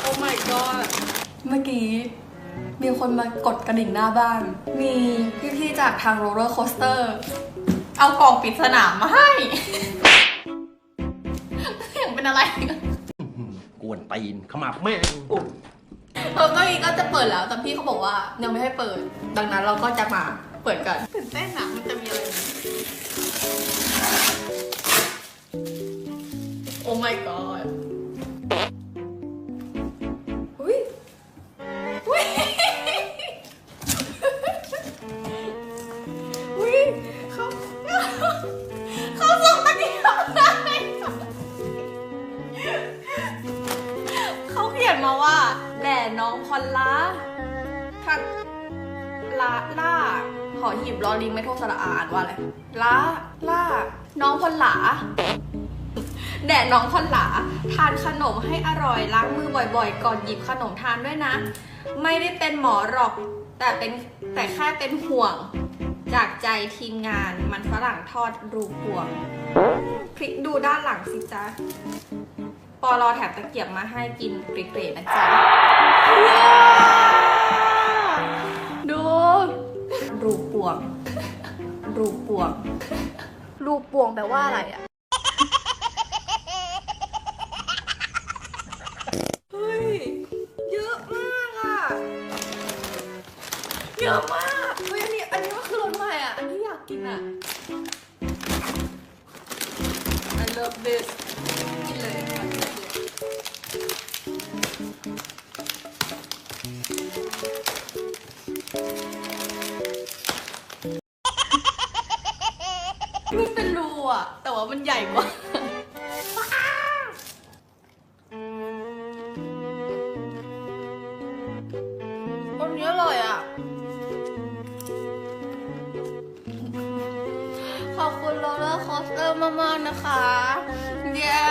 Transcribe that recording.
โอ้ my god เมื่อกี้ มีคนมากดกระดิ่งหน้าบ้าน มีพี่ๆจากทางโรลเลอร์โคสเตอร์ เอากล่องปริศนามาให้เสียงเป็นอะไร กวนตีนขมับแม่งโอ้เออเมื่อกี้ก็จะเปิดแล้ว แต่พี่เขาบอกว่ายังไม่ให้เปิด ดังนั้นเราก็จะมาเปิดกันตื่นเต้นอะมันจะมีอะไรไหมโอ้ my god แด่น้องพอลล่าทัดลาล่าหอหีบรอลิงไม่โทษสระอาอ่านว่าอะไรล่าล่า น้องพลหลาแด่น้องพลหลา ทานขนมให้อร่อยล้างมือบ่อยๆ ก่อนหยิบขนมทานด้วยนะ ไม่ได้เป็นหมอหรอก แต่เป็นแต่แค่เป็นห่วง จากใจทีมงานมันฝรั่งทอดรูพวง คลิกดูด้านหลังสิจ๊ะ ปอรอแถบตะเกียบมาให้กินเกรดๆนะจ๊ะว้าวดูรูปวง รูปวง รูปวงแปลว่าอะไรอะเฮ้ยเยอะมากอะ เยอะมากเฮ้ยอันนี้อันนี้ก็คือรสใหม่อะ อันที่อยากกินอะ I love this มันเป็นรูอะ แต่ว่ามันใหญ่กว่า อันนี้อร่อยอะ ขอบคุณโรลเลอร์คอสเตอร์มากๆนะคะ เย้